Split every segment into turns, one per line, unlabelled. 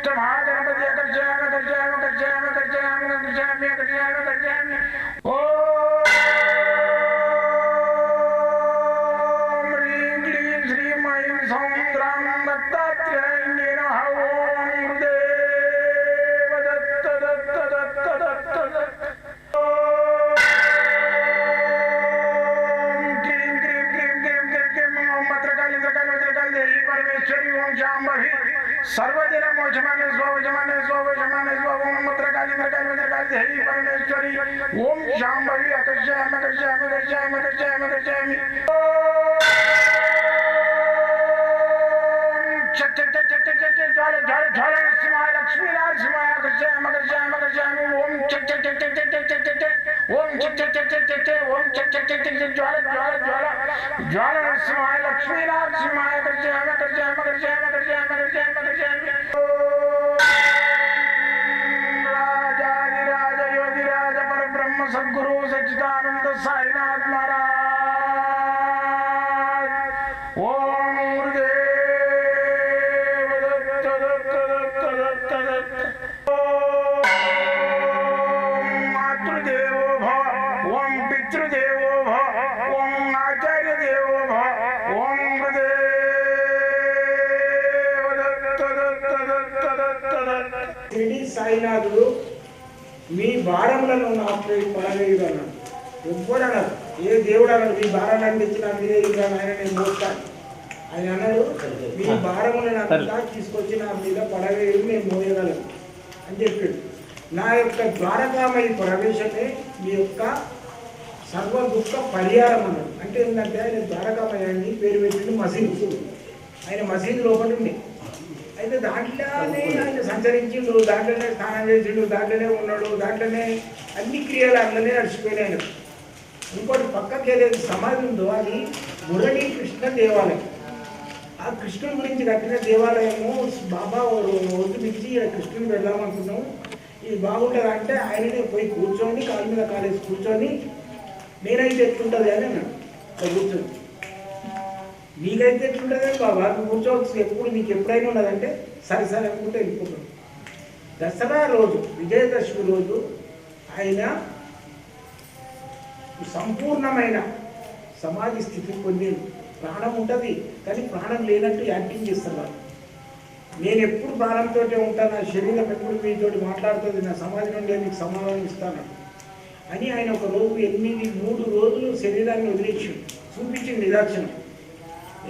ಇಷ್ಟು ಮಾಡಿ ಕರ್ಜಾಗ ಕರ್ಜಾಗ ಕರ್ಜಾಗ घटघटकाधरी परमेश्वरी ओम शाम्भवी अकर्षयामि अकर्षयामि अकर्षयामि अकर्षयामि अकर्षयामि ज्वाल ज्वाल ज्वाल नरसिंहाय लक्ष्मी नरसिंहाय अकर्षयामि अकर्षयामि अकर्षयामि ओम चट चट चट चट चट चट ओम चट चट चट चट चट ओम चट चट चट चट ज्वाल ज्वाल ज्वाल ज्वाल नरसिंहाय लक्ष्मी नरसिंहाय अकर्षयामि अकर्षयामि अकर्षयामि अकर्षयामि अकर्षयामि अकर्षयामि
సాయినాథుడు మీ భారములను నాకు పడవేయుడన్నాడు ఎవ్వడు అన్నారు ఏ దేవుడు అన్నాడు మీ భారాన్ని ఇచ్చి నా మీద ఇవ్వను ఆయన నేను మోస్తాను. ఆయన అన్నాడు మీ భారములను అంతా తీసుకొచ్చి నా మీద పడవేయుడు నేను మోయగలను. అని చెప్పాడు. నా యొక్క ద్వారకామయ ప్రవేశమే మీ యొక్క సర్వ దుఃఖ పరిహారం అన్నాడు అంటే ఏంటంటే ఆయన ద్వారకామయాన్ని పేరు పెట్టింది మసీదు. ఆయన మసీదు లోపల ఉంది. అయితే దాంట్లోనే ఆయన సంచరించిండు దాంట్లోనే స్నానం చేసిండు దాంట్లోనే ఉన్నాడు దాంట్లోనే అన్ని క్రియలు అందులోనే నడిచిపోయినాయి ఇంకోటి పక్కకి ఏదైతే సమాధి ఉందో అది మురళీ కృష్ణ దేవాలయం. ఆ కృష్ణుడి గురించి కట్టిన దేవాలయము బాబా ఓ రోజు కృష్ణుని వెళ్దామనుకున్నాం ఇది బాగుంటుంది అంటే ఆయననే పోయి కూర్చొని కాలు మీద కాలేసి కూర్చొని నేనైతే ఎట్లుంటుంది అని అన్నాడు. కూర్చొని. నీకైతే ఎట్లుంటుంది బాబా నువ్వు కూర్చోవచ్చు ఎప్పుడు నీకు ఎప్పుడైనా ఉన్నదంటే సరే సరే అనుకుంటే వెళ్ళిపోతాడు దసరా రోజు విజయదశమి రోజు ఆయన సంపూర్ణమైన సమాధి స్థితి పొందేది ప్రాణం ఉంటుంది కానీ ప్రాణం లేనట్టు యాక్టింగ్ చేస్తారు వాళ్ళు. నేను ఎప్పుడు ప్రాణంతో ఉంటాను నా శరీరం ఎప్పుడు మీతోటి మాట్లాడుతుంది నా సమాధి నుండి మీకు సమాధానం ఇస్తాను అని ఆయన ఒక రోజు ఎనిమిది మూడు రోజులు శరీరాన్ని వదిలేసి చూపించింది నిదర్శనం.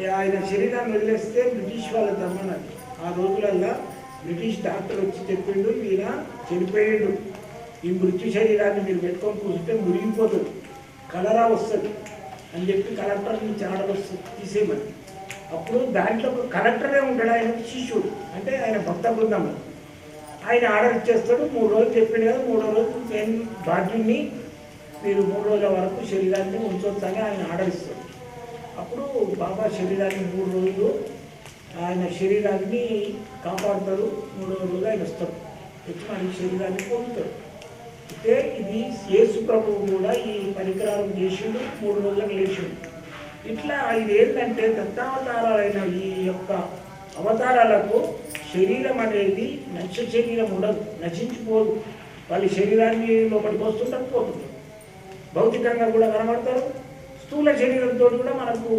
ఆయన శరీరాన్ని వదిలేస్తే బ్రిటిష్ వాళ్ళు దమ్మన్నారు. ఆ రోజులల్లో బ్రిటిష్ డాక్టర్ వచ్చి చెప్పిండు ఈయన చనిపోయాడు. ఈ మృత్యు శరీరాన్ని మీరు పెట్టుకొని కూర్చుంటే మురిగిపోతుంది కలరా వస్తుంది అని చెప్పి కలెక్టర్ నుంచి ఆర్డర్ వస్తుంది తీసేయమని. అప్పుడు దాంట్లో ఒక కలెక్టరే ఉంటాడు ఆయన శిష్యుడు. అంటే ఆయన భక్త బృందం. ఆయన ఆర్డర్ ఇచ్చేస్తాడు మూడు రోజులు చెప్పిండు కదా మూడో రోజు నేను బాధ్యుణ్ణి మీరు మూడు రోజుల వరకు శరీరాన్ని ఉంచొచ్చు అని ఆయన ఆర్డర్ ఇస్తాడు. అప్పుడు బాబా శరీరాన్ని మూడు రోజులు ఆయన శరీరాన్ని కాపాడుతారు మూడో రోజులు ఆయన వస్తారు వచ్చి మన శరీరాన్ని పొందుతారు అయితే ఇది యేసు ప్రభువు కూడా ఈ పరికరాలు చేసిండు మూడు రోజులకు లేచిండు. ఇట్లా ఇది ఏంటంటే దత్తావతారాలైన ఈ యొక్క అవతారాలకు శరీరం అనేది నచ్చ శరీరం ఉండదు నశించిపోదు. వాళ్ళ శరీరాన్ని లోపలికి వస్తుంటారు పోతుంటారు భౌతికంగా కూడా కనబడతారు స్థూల శరీరంతో కూడా మనకు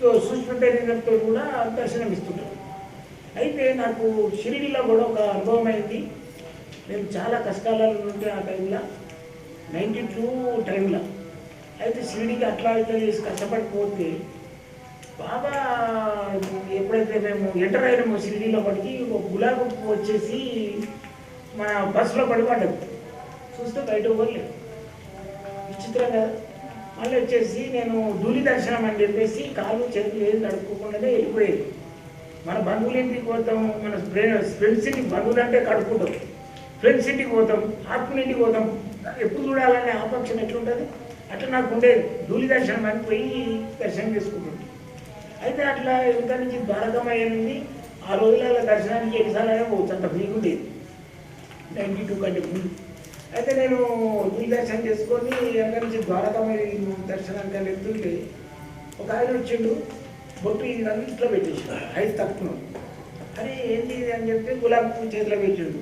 సూక్ష్మ శరీరంతో కూడా దర్శనమిస్తుంటారు అయితే నాకు షిరిడిలో కూడా ఒక అనుభవం అయింది. నేను చాలా కష్టాలలో ఉంటే ఆ టైంలో నైంటీ టూ టైంలో. అయితే షిరిడికి అట్లా ఇట్లా చేసి కష్టపడిపోతే బాగా ఎప్పుడైతే మేము ఎంటర్ అయినామో షిరిడిలో పడికి ఒక గులాబీ పువ్వు వచ్చేసి మన బస్సులో పడి పడ్డది చూస్తే బయట పోలేదు. విచిత్రం కదా మళ్ళీ వచ్చేసి నేను ధూళి దర్శనం అని చెప్పేసి కాలు చేతులు ఏది నడుపుకోకుండానే వెళ్ళిపోయేది. మన బంధువుల ఇంటికి పోతాం మన ఫ్రెండ్స్ ఇంటికి బంధువులు అంటే కడుక్కుంటాం. ఫ్రెండ్స్ ఇంటికి పోతాం ఆత్మల ఇంటికి పోతాం. ఎప్పుడు చూడాలనే ఆపక్షం ఎట్లుంటుంది? అట్లా నాకు ఉండేది. ధూళి దర్శనం అని పోయి దర్శనం చేసుకుంటాం. అయితే అట్లా ఇంకా నుంచి ద్వారకమయ్యింది ఆ రోజులలో దర్శనానికి ఎన్నిసార్లు పోవచ్చు అంత ఫ్రీగా ఉండేది. నైంటీ టూ కంటే ముందు. అయితే నేను దిల్ దర్శనం చేసుకొని అక్కడి నుంచి ద్వారకమై దర్శనానికి వెళ్తుంటే ఒక ఆయన వచ్చిండు. బొట్టు ఇది నన్ను ఇట్లా పెట్టేసాడు. ఐదు తక్కువ అరే ఏంది ఇది అని చెప్తే గులాబీ పువ్వు చేతిలో పెట్టిండు.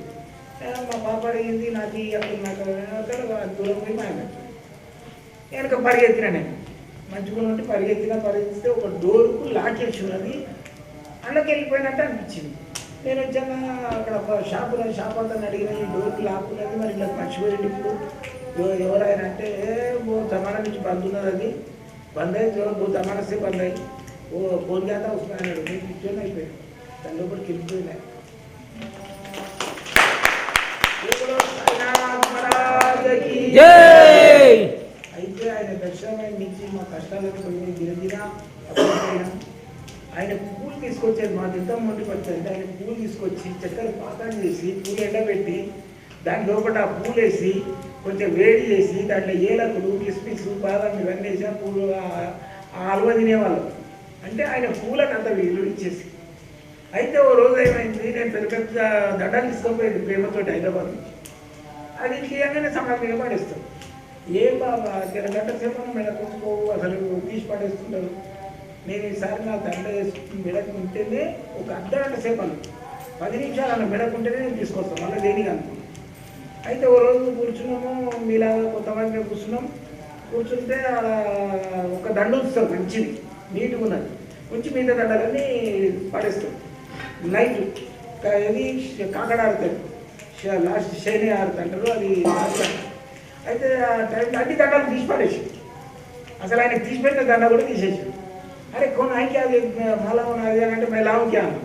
మా పాప అడిగింది నాకు అక్కడ నాకు అక్కడ దూరం పోయి మాయమని వెనక పరిగెత్తిన నేను. మంచిగా ఉంటే పరిగెత్తిన పరిగెత్తితే ఒక డోర్కు లాక్ చేసి ఉన్నది అందులోకి వెళ్ళిపోయినట్టు అనిపించింది. నేను వచ్చాక అక్కడ ఒక షాప్ అంతా అడిగిన ఈ డోర్కి లాక్కున్నది మరి ఇలా మర్చిపోయింది ఇప్పుడు. ఎవ- ఎవరైనా అంటే "ఏ, ఓ జమానా నుంచి బంద్ ఉన్నది అది. బంద్ అయింది ఓ జమానా సే బంద్ అయ్యి. ఓ ఫోన్ చేద్దా వస్తున్నా అన్నాడు. నేను పిచ్చోని అయిపోయాను. దాని మహారాజుకి
జై!
అయితే ఆయన దర్శనం నుంచి మా దినదిన అప్పటికైనా ఆయన పూలు తీసుకొచ్చేది మా దిద్ద మొండి పడుతుంది ఆయన పూలు తీసుకొచ్చి చక్కెర పాకం చేసి పూలు ఎండబెట్టి దాని లోపల ఆ పూలు వేసి కొంచెం వేడి చేసి దాంట్లో ఏలకులు కిస్మిస్ బాదం ఇవన్నీ వేసి ఆ పూలు ఆ- ఆ తినేవాళ్ళం. అంటే ఆయన పూలకు అంత విలువ ఇచ్చేసి. అయితే ఓ రోజు ఏమైంది నేను పెద్ద పెద్ద దండాలు తీసుకొని ప్రేమతో హైదరాబాద్ నుంచి అది తీయగానే సమాజం పడేస్తాం ఏ బాబా గంట సేపు మెడకు అసలు తీసి పడేస్తుంటారు. నేను ఈసారి నా దండ వేసుకుని మెడకు ఉంటేనే ఒక అర్ధ గంట సేపు అన్న పది నిమిషాలు అన్న మెడకుంటేనే నేను తీసుకొస్తాను మళ్ళీ దేనికి అనుకున్నాను అయితే ఓ రోజు కూర్చున్నాము మీలాగా కొంతమంది మేము కూర్చున్నాం. కూర్చుంటే ఆడ ఒక దండ ఉంచుతారు మంచిది నీట్గా ఉన్నది. ఉంచి మిగతా దండలన్నీ పడేస్తాం. నైట్ ఇది కాకడ ఆడతాడు లాస్ట్ శని ఆడుతుంటారు అది ఆడతారు. అయితే ఆ టైంలో అన్ని దండాలు తీసి పడేసి అసలు ఆయన తీసిపెట్టిన దండ కూడా తీసేసాడు అరే కొన్ని ఆయనకి అది మళ్ళా ఉన్నది అని అంటే మేము లావుకి అన్నాం.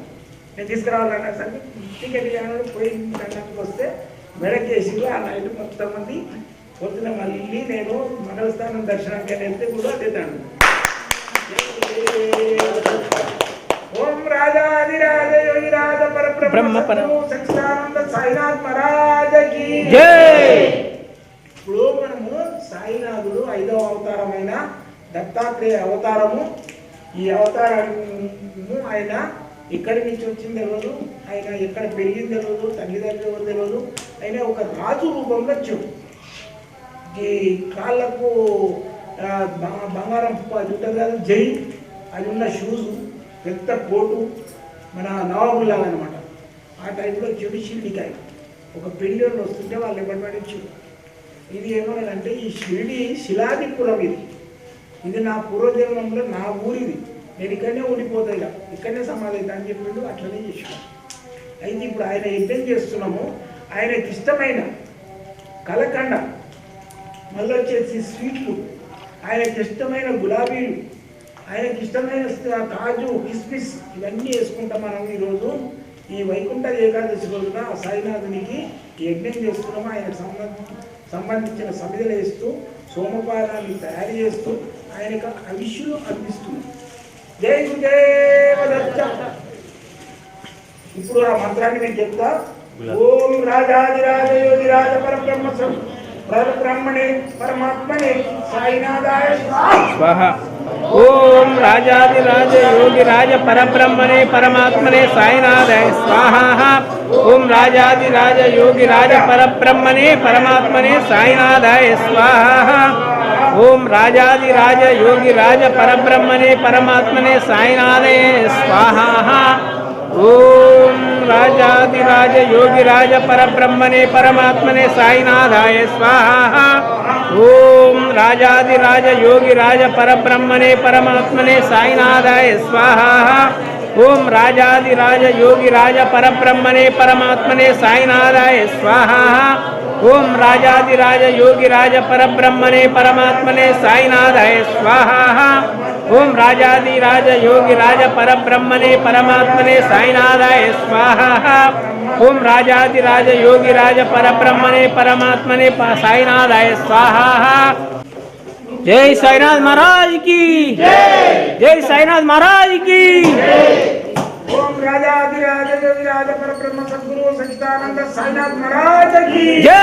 నేను తీసుకురావాలన్నా సరే టికెట్ అన్నాడు పోయి దండానికి వస్తే మెడకేసి ఆ నైట్ మొత్తం మంది పొద్దున మళ్ళీ నేను మంగళస్థానం దర్శనానికి వెళ్తే కూడా అదే దండం ఓం రాజాదిరాజ యోగి రాజ పరబ్రహ్మ సచ్చిదానంద సాయినాథ్ మహారాజకి
జై!
ఇప్పుడు మనము సాయినాథుడు ఐదవ అవతారమైన దత్తాత్రేయ అవతారము ఈ అవతారము ఆయన ఎక్కడి నుంచి వచ్చింది తెలియదు ఆయన ఎక్కడ పెరిగింది తెలియదు తల్లిదండ్రులు ఎవరు తెలియదు ఆయన ఒక రాజు రూపంలో వచ్చాడు. ఈ కాళ్ళకు బంగారం అది ఉంటుంది కదా జై. అది ఉన్న షూస్ పెద్ద కోటు మన నవాబుల్లాగా అనమాట ఆ టైంలో చెడు షిల్డికాయ ఒక పెళ్ళి వాళ్ళు వస్తుంటే వాళ్ళు ఎవరి పడించారు ఇది ఏమన్నాడంటే ఈ షిరిడి శిలాదిపురం ఇది. ఇది నా పూర్వజన్మంలో నా ఊరిది. నేను ఇక్కడనే ఉండిపోతా ఇలా ఇక్కడనే సమాధి అవుతా అని చెప్పిండు అట్లనే చేసాడు అయితే ఇప్పుడు ఆయన యజ్ఞం చేస్తున్నాము ఆయనకి ఇష్టమైన కలకండ మళ్ళీ వచ్చేసి స్వీట్లు ఆయనకి ఇష్టమైన గులాబీలు ఆయనకి ఇష్టమైన కాజు కిస్మిస్ ఇవన్నీ వేసుకుంటాం మనం ఈరోజు. ఈ వైకుంఠ ఏకాదశి రోజున సాయినాథునికి యజ్ఞం చేస్తున్నాము ఆయనకు సంబంధ సంబంధించిన సమిధలు వేస్తూ సోమపానాన్ని తయారు చేస్తూ ఆయన యొక్క అందిస్తున్నాం అందిస్తుంది. గురుదేవ దత్త ఇప్పుడు ఆ మంత్రాన్ని నేను చెప్తా. ఓం రాజాదిరాజ యోగి రాజ పరబ్రహ్మ పరబ్రహ్మణే పరమాత్మనే సాయినాథాయ స్వాహ.
స్వాహ ఓం రాజాదిరాజ యోగి రాజ పరబ్రహ్మణే పరమాత్మనే సాయినాథాయ స్వాహ ఓం రాజాదిరాజ యోగి రాజ పరబ్రహ్మణే పరమాత్మనే సాయినాథాయ స్వాహ ఓం రాజాదిరాజ యోగి రాజ పరబ్రహ్మణే పరమాత్మనే సాయినాథాయ స్వాహ ఓం రాజాదిరాజ యోగి రాజ పరబ్రహ్మణే పరమాత్మనే సాయినాథాయ స్వాహ ఓం రాజాదిరాజ యోగి రాజ పరబ్రహ్మణే పరమాత్మనే సాయినాథాయ స్వాహ ఓం రాజాదిరాజ యోగి రాజ పరబ్రహ్మణే పరమాత్మనే సాయినాథాయ స్వాహ ఓం రాజాదిరాజ యోగి రాజ పరబ్రహ్మణే పరమాత్మనే సాయినాథాయ స్వాహ ఓం రాజాదిరాజ యోగి రాజ పరబ్రహ్మణే పరమాత్మనే సాయినాథాయ స్వాహ ఓం రాజాదిరాజ యోగి రాజ పరబ్రహ్మణే పరమాత్మనే ప- సాయినాథాయ స్వాహ జై సాయినాథ్ మహారాజ్కి జై సాయినాథ్ మహారాజ్కి
ఓం రాజాదిరాజ యోగి రాజ పరబ్రహ్మ సద్గురు సచిదానంద సాయినాథ్ మహారాజకి
జై